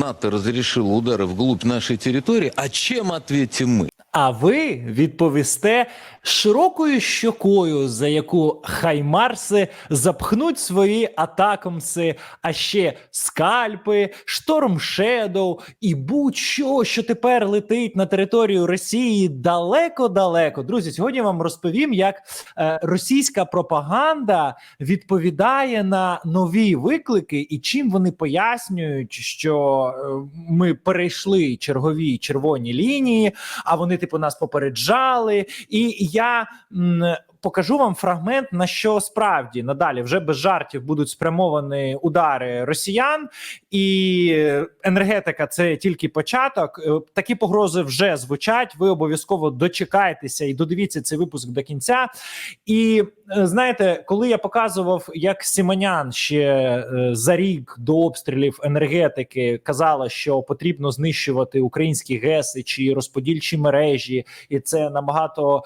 НАТО разрешило удары вглубь нашей территории, а чем ответим мы? А ви відповісте широкою щокою, за яку хаймарси запхнуть свої атакамси, а ще скальпи, шторм Шедоу і будь-що, що тепер летить на територію Росії далеко-далеко. Друзі, сьогодні вам розповім, як е, російська пропаганда відповідає на нові виклики і чим вони пояснюють, що е, ми перейшли чергові червоні лінії, а вони, типу, нас попереджали. І я покажу вам фрагмент, на що справді надалі вже без жартів будуть спрямовані удари росіян, і енергетика це тільки початок. Е, Такі погрози вже звучать. Ви обов'язково дочекайтеся і додивіться цей випуск до кінця. І е, знаєте, коли я показував, як Сімонян ще е, за рік до обстрілів енергетики казала, що потрібно знищувати українські ГЕСи чи розподільчі мережі, і це набагато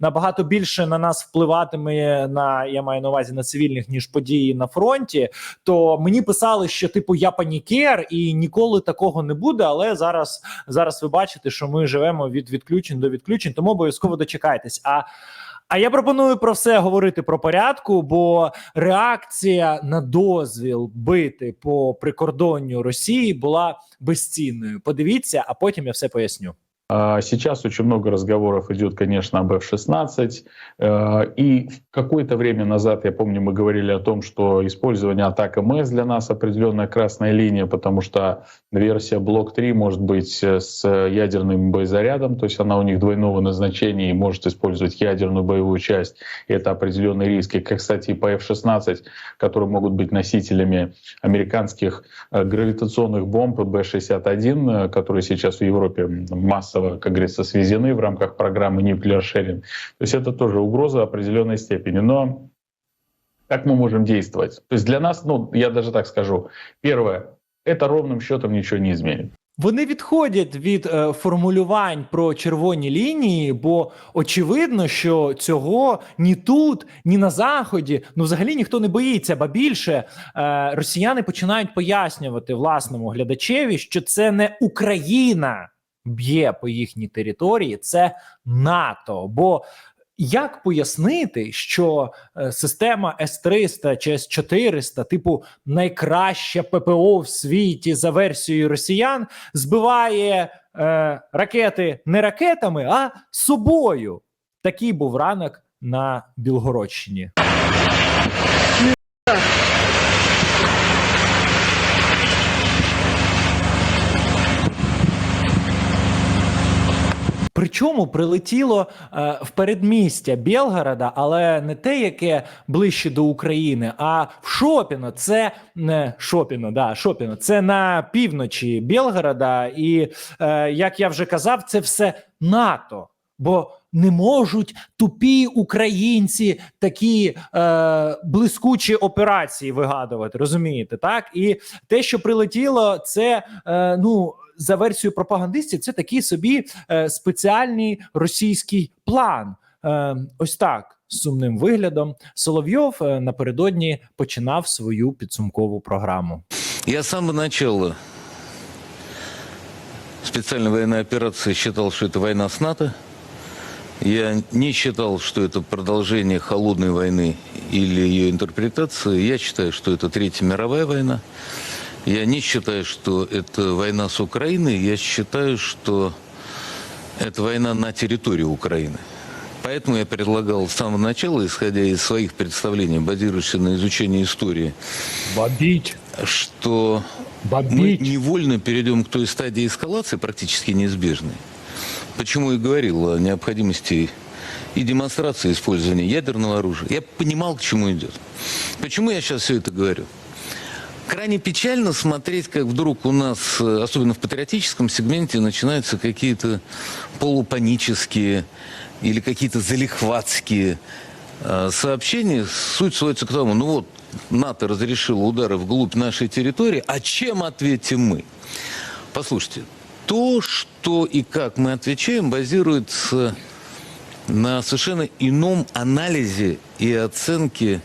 набагато більше на нас впливатиме на я маю на увазі на цивільних ніж події на фронті. То мені писали, що типу я панікер і ніколи такого не буде. Але зараз зараз ви бачите, що ми живемо від відключень до відключень, тому обов'язково дочекайтесь. А а я пропоную про все говорити про порядку, бо реакція на дозвіл бити по прикордонню Росії була безцінною. Подивіться, а потім я все поясню. А Сейчас очень много разговоров идет, конечно, об F-16. Э, И какое-то время назад, я помню, мы говорили о том, что использование атак МС для нас определенная красная линия, потому что версия Блок 3 может быть э, с ядерным боезарядом, то есть она у них двойного назначения и может использовать ядерную боевую часть. И это определенные риски, как, кстати, и по F-16, которые могут быть носителями американских э, гравитационных бомб Б-61, э, которые сейчас в Европе массово, как говорится, свезены в рамках программы Nuclear Sharing. То есть это тоже угроза определенной степени. Но как мы можем действовать? То есть для нас, ну, я даже так скажу, первое, это ровным счетом ничего не изменит. Вони відходять від е, формулювань про червоні лінії, бо очевидно, що цього ні тут, ні на заході, ну взагалі ніхто не боїться. Ба більше е, росіяни починають пояснювати власному глядачеві, що це не Україна б'є по їхній території, це НАТО. Бо як пояснити, що е, система С-300 чи С-400, типу найкраща ППО в світі за версією росіян, збиває е, ракети не ракетами, а собою? Такий був ранок на Білгородщині. Причому прилетіло е, в передмістя Білгорода, але не те, яке ближче до України, а в Шопіно. Це не Шопіно, да, Шопіно. Це на півночі Білгорода. І е, як я вже казав, це все НАТО. Бо не можуть тупі українці такі е, блискучі операції вигадувати, розумієте? Так, і те, що прилетіло, це е, ну за версією пропагандистів, це такий собі е, спеціальний російський план. Е, ось так з сумним виглядом Соловйов е, напередодні починав свою підсумкову програму. Я с самого начала специальной военной операции считал, что это война с НАТО. Я не считал, что это продолжение холодной войны или ее интерпретация. Я считаю, что это Третья мировая война. Я не считаю, что это война с Украиной. Я считаю, что это война на территории Украины. Поэтому я предлагал с самого начала, исходя из своих представлений, базируясь на изучении истории, Бабіть, что мы бабіть. невольно перейдем к той стадии эскалации, практически неизбежной. Почему и говорил о необходимости и демонстрации использования ядерного оружия. Я понимал, к чему идет. Почему я сейчас все это говорю? Крайне печально смотреть, как вдруг у нас, э, особенно в патриотическом сегменте, начинаются какие-то полупанические или какие-то залихватские э, сообщения. Суть сводится к тому, ну вот, НАТО разрешило удары вглубь нашей территории, а чем ответим мы? Послушайте, то, что и как мы отвечаем, базируется на совершенно ином анализе и оценке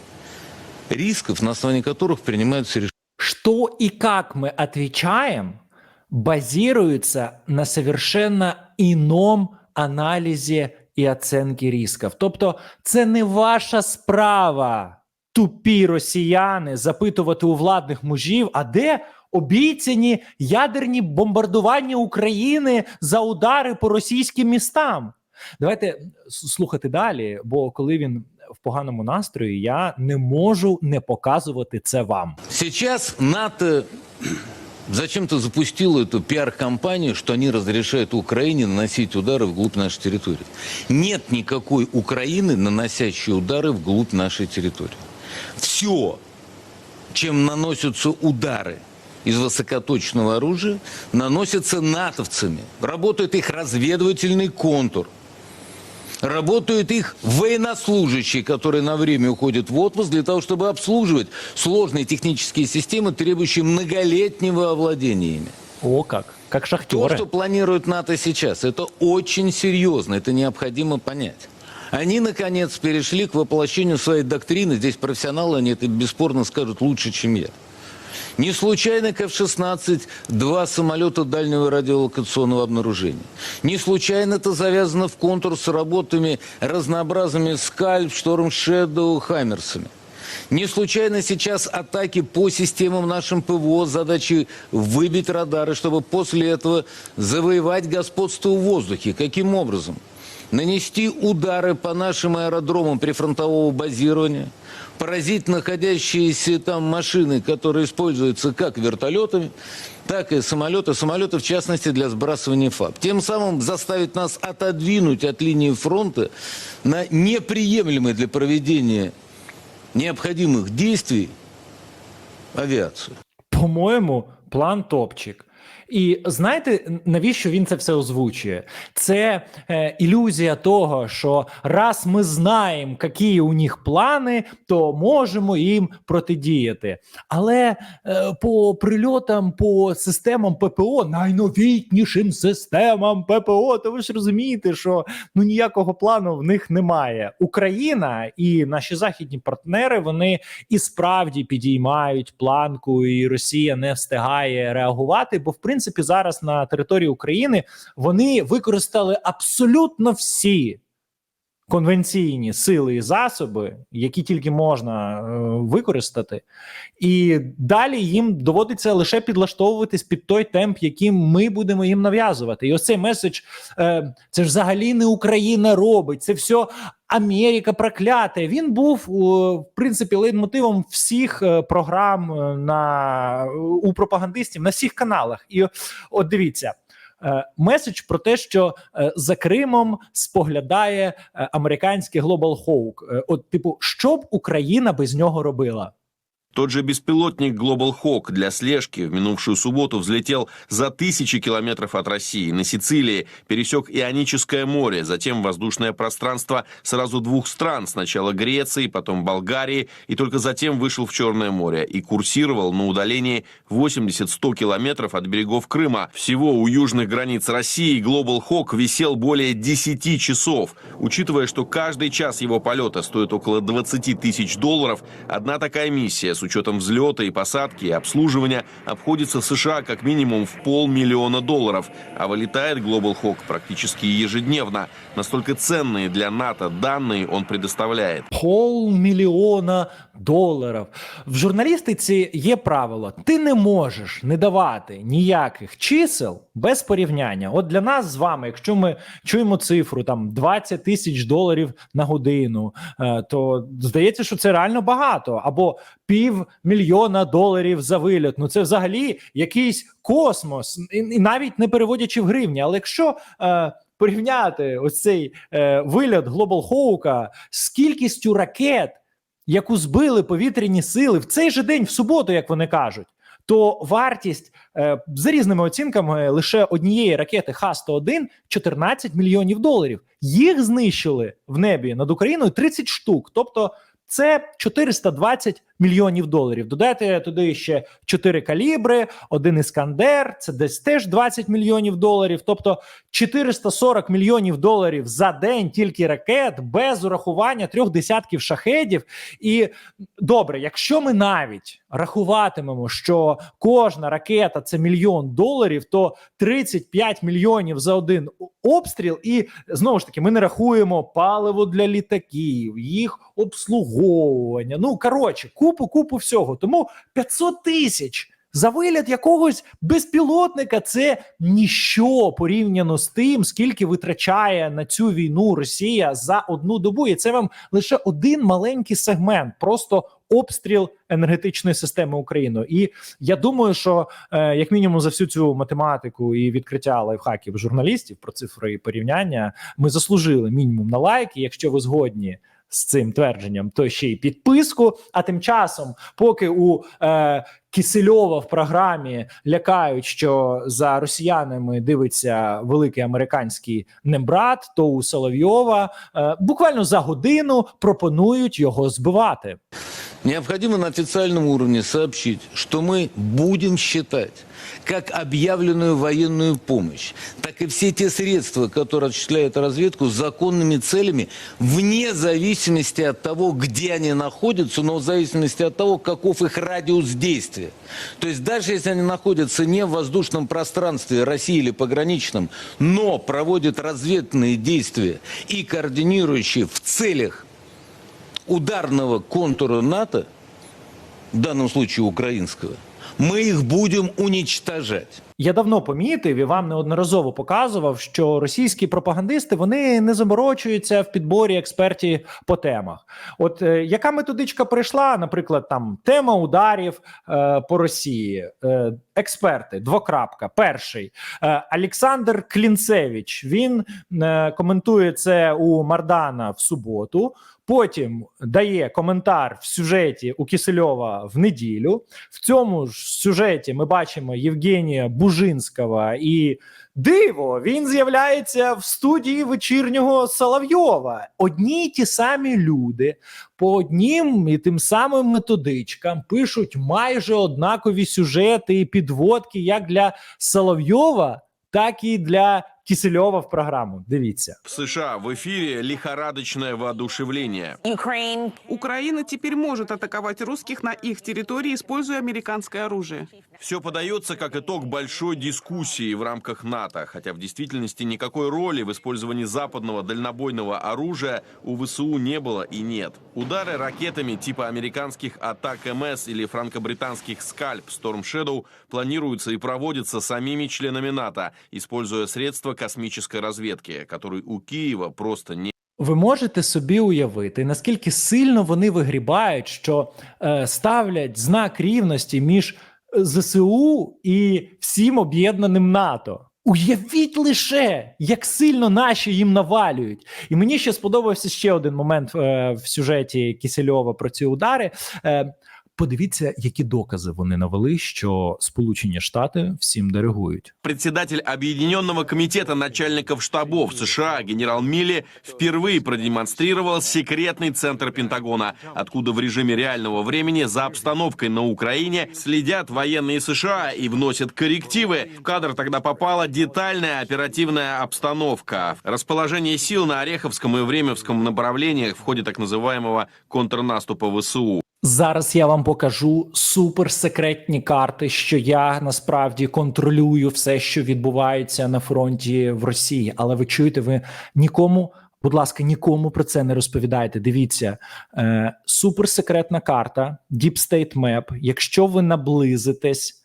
рисков, на основании которых принимаются решения. Что и как мы отвечаем, базируется на совершенно ином аналізі і оценки рисків. Тобто, це не ваша справа, тупі росіяни, запитувати у владних мужів, а де обіцяні ядерні бомбардування України за удари по російським містам. Давайте слухати далі, бо коли він в поганому настрої, я не можу не показувати це вам. Сейчас НАТО зачем-то запустило эту пиар-компанию, что они разрешают Украине наносить удары вглубь нашей территории. Нет никакой Украины, наносящей удары вглубь нашей территории. Все, чем наносятся удары из высокоточного оружия, наносятся натовцами. Работает их разведывательный контур. Работают их военнослужащие, которые на время уходят в отпуск для того, чтобы обслуживать сложные технические системы, требующие многолетнего овладения ими. О, как, как То, шахтеры. что планирует НАТО сейчас, это очень серьезно, это необходимо понять. Они, наконец, перешли к воплощению своей доктрины. Здесь профессионалы, они это бесспорно скажут лучше, чем я. Не случайно к F-16 два самолета дальнего радиолокационного обнаружения. Не случайно это завязано в контур с работами разнообразными «Скальп», «Шторм Шэдоу», «Хаймерсами». Не случайно сейчас атаки по системам нашим ПВО с задачей выбить радары, чтобы после этого завоевать господство в воздухе. Каким образом? Нанести удары по нашим аэродромам прифронтового базирования, поразить находящиеся там машины, которые используются как вертолетами, так и самолеты, самолеты в частности для сбрасывания ФАБ. Тем самым заставить нас отодвинуть от линии фронта на неприемлемый для проведения необходимых действий авиацию. По-моєму, план топчик. І знаєте, навіщо він це все озвучує? Це е, ілюзія того, що раз ми знаємо, які у них плани, то можемо їм протидіяти. Але е, по прильотам, по системам ППО, найновітнішим системам ППО, то ви ж розумієте, що ну ніякого плану в них немає. Україна і наші західні партнери вони і справді підіймають планку, і Росія не встигає реагувати. Бо в принципі зараз на території України вони використали абсолютно всі. Конвенційні сили і засоби, які тільки можна е, використати, і далі їм доводиться лише підлаштовуватись під той темп, яким ми будемо їм нав'язувати. І ось цей меседж е, це ж взагалі не Україна робить, це все Америка проклята. Він був в принципі лейтмотивом всіх е, програм е, на у пропагандистів на всіх каналах. І от дивіться. е, Меседж про те, що за Кримом споглядає американський Global Hawk. От, типу, що б Україна без нього робила? Тот же беспилотник Global Hawk для слежки в минувшую субботу взлетел за тысячи километров от России. На Сицилии пересек Ионическое море, затем воздушное пространство сразу двух стран. Сначала Греции, потом Болгарии, и только затем вышел в Черное море и курсировал на удалении 80-100 километров от берегов Крыма. Всего у южных границ России Global Hawk висел более 10 часов. Учитывая, что каждый час его полета стоит около 20 тысяч долларов, одна такая миссия учетом взлета и посадки и обслуживания обходится США как минимум в полмиллиона долларов, а вылетает Global Hawk практически ежедневно. Настолько ценные для НАТО данные он предоставляет. Полмільйона доларів. В журналістиці є правило: ти не можеш не давати ніяких чисел без порівняння. От для нас з вами, якщо ми чуємо цифру там 20 тисяч доларів на годину, е, то здається, що це реально багато, або півмільйона доларів за виліт. Ну це взагалі якийсь космос, і, і навіть не переводячи в гривні. Але якщо е, порівняти ось цей е, виліт Global Hawk з кількістю ракет, яку збили повітряні сили в цей же день, в суботу, як вони кажуть, то вартість е, за різними оцінками лише однієї ракети Х-101 14 мільйонів доларів. Їх знищили в небі над Україною 30 штук, тобто Це 420 мільйонів доларів. Додайте туди ще 4 калібри, один іскандер, це десь теж 20 мільйонів доларів. Тобто 440 мільйонів доларів за день тільки ракет без урахування трьох десятків шахедів. І добре, якщо ми навіть рахуватимемо, що кожна ракета це мільйон доларів, то 35 мільйонів за один обстріл. І знову ж таки, ми не рахуємо паливо для літаків, їх обслуговування. Ну коротше, купу, купу всього. Тому 500 тисяч. За виліт якогось безпілотника це ніщо порівняно з тим, скільки витрачає на цю війну Росія за одну добу, і це вам лише один маленький сегмент, просто обстріл енергетичної системи України. І я думаю, що е, як мінімум за всю цю математику і відкриття лайфхаків журналістів про цифри і порівняння, ми заслужили мінімум на лайк. І якщо ви згодні з цим твердженням, то ще й підписку. А тим часом, поки у е, Кисельова в програмі лякають, що за росіянами дивиться великий американський нембрат, то у Соловйова е, буквально за годину пропонують його збивати. Необходимо на официальном уровне сообщить, что мы будем считать как объявленную военную помощь, так и все те средства, которые осуществляют разведку, законными целями, вне зависимости от того, где они находятся, но в зависимости от того, каков их радиус действия. То есть даже если они находятся не в воздушном пространстве России или пограничном, но проводят разведные действия и координирующие в целях ударного контура НАТО, в данном случае украинского, мы их будем уничтожать. Я давно помітив і вам неодноразово показував, що російські пропагандисти вони не заморочуються в підборі експертів по темах. От е, яка методичка прийшла, наприклад, там тема ударів е, по Росії, е, експерти, двокрапка. Перший е, Олександр Клінцевич. Він е, коментує це у Мардана в суботу. Потім дає коментар в сюжеті у Кисельова в неділю. В цьому ж сюжеті ми бачимо Євгенія Бужинського і диво, він з'являється в студії вечірнього Соловйова. Одні й ті самі люди по однім і тим самим методичкам пишуть майже однакові сюжети і підводки як для Соловйова, так і для Кисельова в програму. Дивіться. В США в ефірі лихорадочне воодушевление. Ukraine Украина теперь может атаковать русских на их территории, используя американское оружие. Все подается как итог большой дискуссии в рамках НАТО, хотя в действительности никакой роли в использовании западного дальнобойного оружия у ВСУ не было и нет. Удары ракетами типа американских атак МС или франко-британских «Скальп» Storm Shadow планируются и проводятся самими членами НАТО, используя средства космической разведки, которые у Киева просто не Ви можете собі уявити, наскільки сильно вони вигрібають, що е, ставлять знак рівності між ЗСУ і всім об'єднаним НАТО. Уявіть лише, як сильно наші їм навалюють. І мені ще сподобався ще один момент е, в сюжеті Кісельова про ці удари. Е, подивіться, які докази вони навели, що Сполучені Штати всім диригують. Председатель Объединенного комитета начальников штабов США генерал Милли впервые продемонстрировал секретный центр Пентагона, откуда в режиме реального времени за обстановкой на Украине следят военные США и вносят коррективы. В кадр тогда попала детальная оперативная обстановка. Расположение сил на Ореховском и Времевском направлениях в ходе так называемого контрнаступа ВСУ. Зараз я вам покажу суперсекретні карти, що я насправді контролюю все, що відбувається на фронті в Росії. Але ви чуєте, ви нікому, будь ласка, нікому про це не розповідайте. Дивіться, е, суперсекретна карта, Deep State Map. Якщо ви наблизитесь.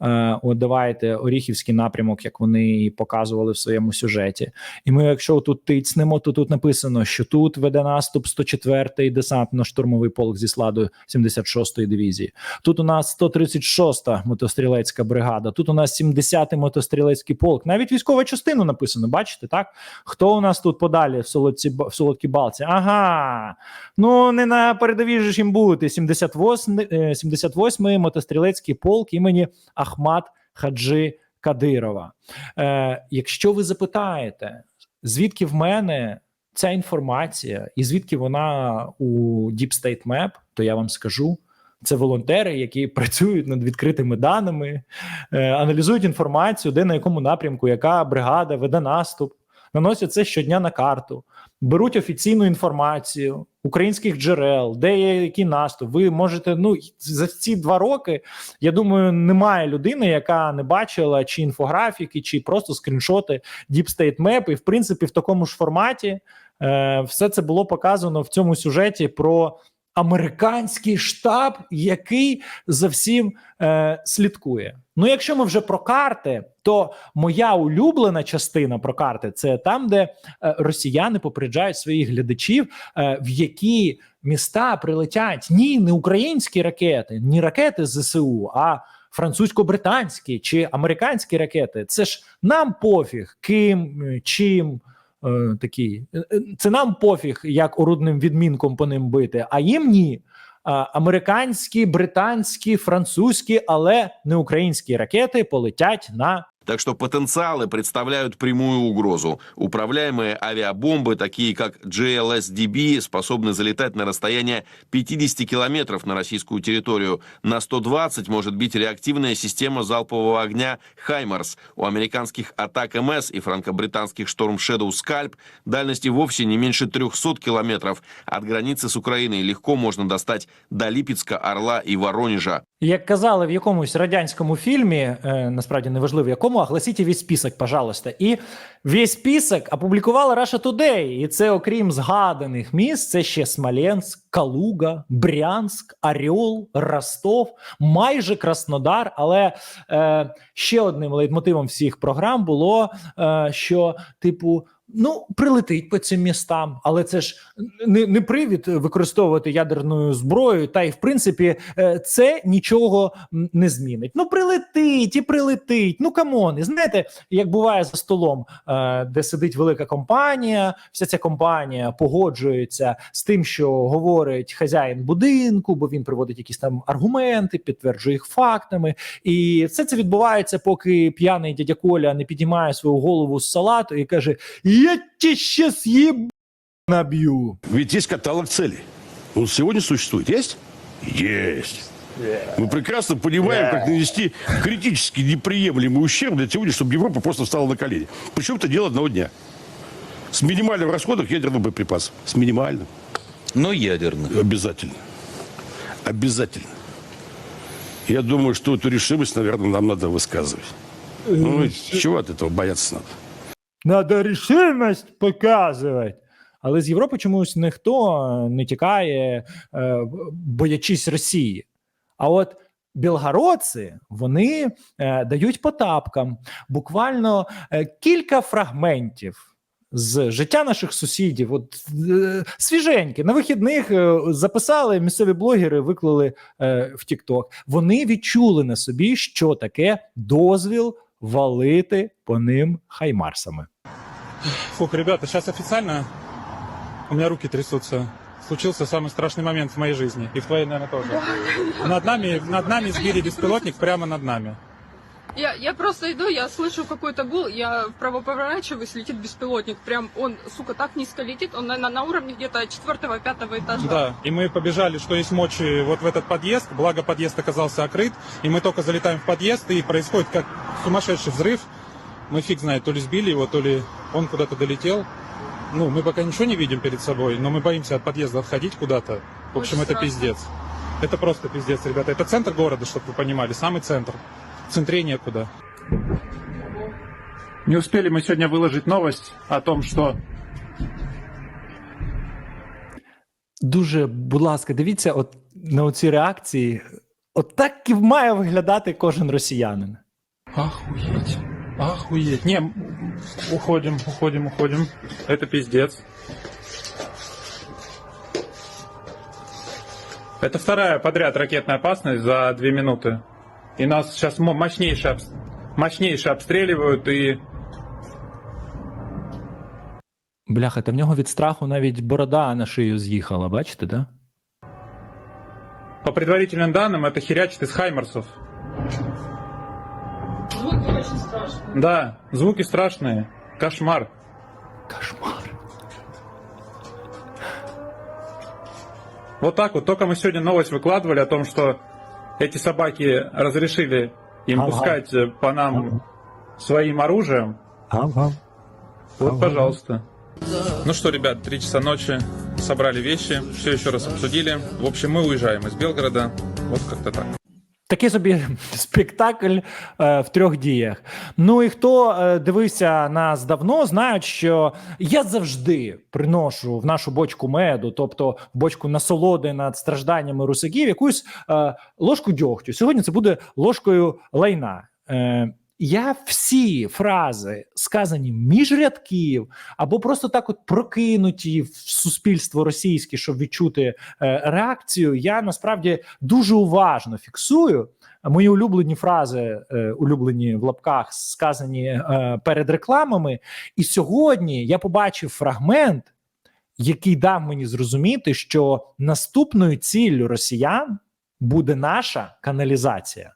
Е, от давайте Оріхівський напрямок, як вони показували в своєму сюжеті. І ми, якщо тут тицнемо, то тут написано, що тут веде наступ 104-й десантно-штурмовий полк зі складу 76-ї дивізії. Тут у нас 136-та мотострілецька бригада. Тут у нас 70-й мотострілецький полк. Навіть військова частину написано. Бачите, так? Хто у нас тут подалі в солодці в солодкій балці? Ага, ну не на передовій ж їм бути. 78 е, 78-й мотострілецький полк імені Ахмат Хаджи Кадирова. Е, якщо ви запитаєте, звідки в мене ця інформація, і звідки вона у Deep State Map, то я вам скажу. Це волонтери, які працюють над відкритими даними, е, аналізують інформацію, де на якому напрямку, яка бригада веде наступ, наносять це щодня на карту, беруть офіційну інформацію українських джерел, де є який наступ. Ви можете ну за ці два роки. Я думаю, немає людини, яка не бачила чи інфографіки, чи просто скріншоти Deep State Map. І в принципі, в такому ж форматі е, все це було показано в цьому сюжеті про американський штаб, який за всім е, слідкує. Ну, якщо ми вже про карти, то моя улюблена частина про карти це там, де е, росіяни попереджають своїх глядачів, е, в які міста прилетять ні, не українські ракети, ні ракети ЗСУ, а французько-британські чи американські ракети. Це ж нам пофіг, ким, е, чим. Такі це нам пофіг, як орудним відмінком по ним бити, а їм ні. Американські, британські, французькі, але не українські ракети полетять на Так что потенциалы представляют прямую угрозу. Управляемые авиабомбы, такие как GLSDB, способны залетать на расстояние 50 километров на российскую территорию. На 120 может бить реактивная система залпового огня «Хаймарс». У американских атак МС и франко-британских «Шторм Shadow Скальп» дальности вовсе не меньше 300 километров. От границы с Украиной легко можно достать до Липецка, Орла и Воронежа. Як казали в якомусь радянському фільмі, е, насправді неважливо в якому, огласите весь список, пожалуйста. І весь список опублікувала Russia Today. І це, окрім згаданих міст, це ще Смоленськ, Калуга, Брянськ, Орел, Ростов, майже Краснодар. Але е, ще одним лейтмотивом всіх програм було, е, що, типу. Ну, прилетить по цим містам, але це ж не, не привід використовувати ядерну зброю. Та й в принципі е, це нічого не змінить. Ну, прилетить і прилетить. Ну камон. І знаєте, як буває за столом, е, де сидить велика компанія, вся ця компанія погоджується з тим, що говорить хазяїн будинку, бо він приводить якісь там аргументи, підтверджує їх фактами. І все це відбувається, поки п'яний дядя Коля не підіймає свою голову з салату і каже: Я тебе щас їб наб'ю. Ведь есть каталог целей. Он сегодня существует. Есть? Есть. Мы прекрасно понимаем, как нанести критически неприемлемый ущерб для сегодня, чтобы Европа просто встала на колени. Причем это дело одного дня. С минимальным расходом ядерных боеприпасов. С минимальным. Но ядерных. Обязательно. Обязательно. Я думаю, что эту решимость, наверное, нам надо высказывать. Ну, ведь чего от этого бояться надо? Надо рішимость показувати. Але з Європи чомусь ніхто не тікає, е, боячись Росії. А от білгородці вони е, дають по тапкам буквально е, кілька фрагментів. З життя наших сусідів, от е, свіженькі на вихідних е, записали місцеві блогери, виклали е, в TikTok. Вони відчули на собі, що таке дозвіл валити по ним хаймарсами. Фух, ребята, сейчас официально у меня руки трясутся. Случился самый страшный момент в моей жизни. И в твоей, наверное, тоже. Над нами, над нами сбили беспилотник прямо над нами. Я, я просто иду, я слышу какой-то гул, я вправо поворачиваюсь, летит беспилотник. Прям он, сука, так низко летит, он, наверное, на уровне где-то четвертого-пятого этажа. Да. И мы побежали, что есть мочи, вот в этот подъезд. Благо подъезд оказался открыт. И мы только залетаем в подъезд, и происходит как сумасшедший взрыв. Мы фиг знает, то ли сбили его, то ли он куда-то долетел. Ну, мы пока ничего не видим перед собой, но мы боимся от подъезда отходить куда-то. В общем, Очень это страшно. пиздец. Это просто пиздец, ребята. Это центр города, чтобы вы понимали, самый центр. В центре некуда. Не успели мы сегодня выложить новость о том, что Дуже, будь ласка, дивіться, от на оці реакції. От так і має виглядати кожен росіянин. Охуеть. Охуеть. Не, м, уходим, уходим, уходим. Это пиздец. Это вторая подряд ракетная опасность за две минуты. И нас сейчас мо- мощнейше, обс- мощнейше обстреливают и... Бляха, та в нього від страху навіть борода на шию з'їхала, бачите, да? По предварительным данным, это херячит из хаймерсов. Звуки очень страшные. Да, звуки страшные. Кошмар. Кошмар. Вот так вот. Только мы сегодня новость выкладывали о том, что эти собаки разрешили им Ага. пускать э, по нам своим оружием. Вот, пожалуйста. Ну что, ребят, три часа ночи, собрали вещи, все еще раз обсудили. В общем, мы уезжаем из Белгорода. Вот как-то так. Такий собі спектакль е, в трьох діях. Ну і хто е, дивився нас давно, знають, що я завжди приношу в нашу бочку меду, тобто бочку насолоди над стражданнями русаків, якусь е, ложку дьогтю. Сьогодні це буде ложкою лайна. Е, я всі фрази, сказані між рядків, або просто так, от прокинуті в суспільство російське, щоб відчути е, реакцію, я насправді дуже уважно фіксую. Мої улюблені фрази, е, улюблені в лапках, сказані е, перед рекламами. І сьогодні я побачив фрагмент, який дав мені зрозуміти, що наступною ціллю росіян буде наша каналізація.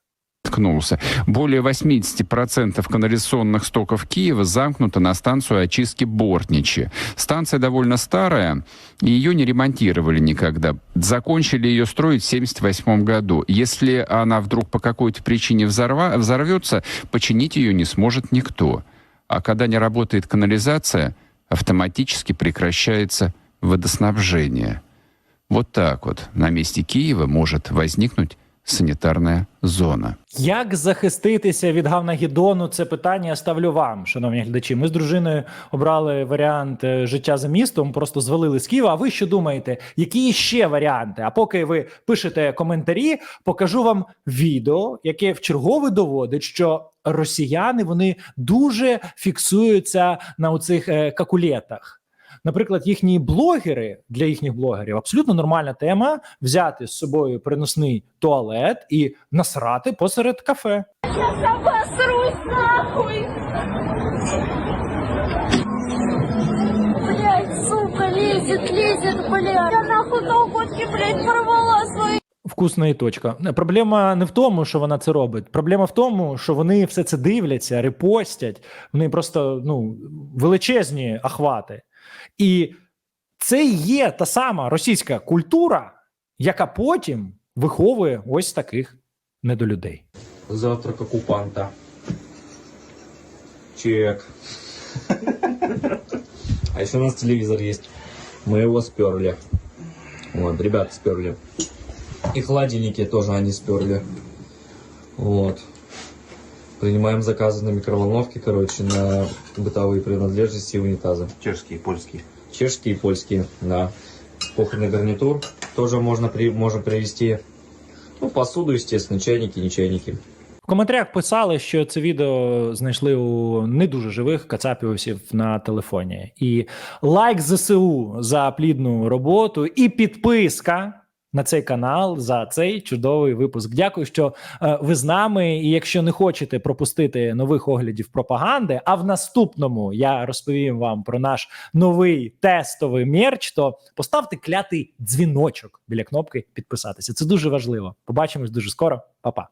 Ткнулся. Более 80% канализационных стоков Киева замкнуто на станцию очистки Бортничи. Станция довольно старая, и ее не ремонтировали никогда. Закончили ее строить в 1978 году. Если она вдруг по какой-то причине взорва- взорвется, починить ее не сможет никто. А когда не работает канализация, автоматически прекращается водоснабжение. Вот так вот на месте Киева может возникнуть санитарная зона. Як захиститися від Гавнагіддону? Це питання ставлю вам, шановні глядачі. Ми з дружиною обрали варіант е, життя за містом, просто звалили з Києва. А ви що думаєте? Які ще варіанти? А поки ви пишете коментарі, покажу вам відео, яке в чергове доводить, що росіяни вони дуже фіксуються на оцих е, какулетах. Наприклад, їхні блогери для їхніх блогерів абсолютно нормальна тема взяти з собою переносний туалет і насрати посеред кафе. Обосрусь нахуй! Блять, сука, лезет, лезет, блядь. Я нахуй колготки, блядь, порвала. Вкусна і точка. Проблема не в тому, що вона це робить. Проблема в тому, що вони все це дивляться, репостять. Вони просто ну величезні ахвати. І це є та сама російська культура, яка потім виховує ось таких недолюдей. Завтрак оккупанта. Чек. А еще у нас телевизор есть. Мы его сперли. Вот, ребята сперли. И холодильники тоже они сперли. Вот. Принимаем заказы на микроволновки, короче, на бытовые принадлежности и унитазы. Чешские, польские. Чешские и польские, да. Кухонный гарнитур тоже можно, при, можно привезти. Ну, посуду, естественно, чайники, не чайники. В коментарях писали, що це відео знайшли у не дуже живих кацапівців на телефоні. І лайк ЗСУ за плідну роботу, і підписка на цей канал за цей чудовий випуск. Дякую, що е, ви з нами. І якщо не хочете пропустити нових оглядів пропаганди, а в наступному я розповім вам про наш новий тестовий мерч, то поставте клятий дзвіночок біля кнопки підписатися. Це дуже важливо. Побачимось дуже скоро. Па-па.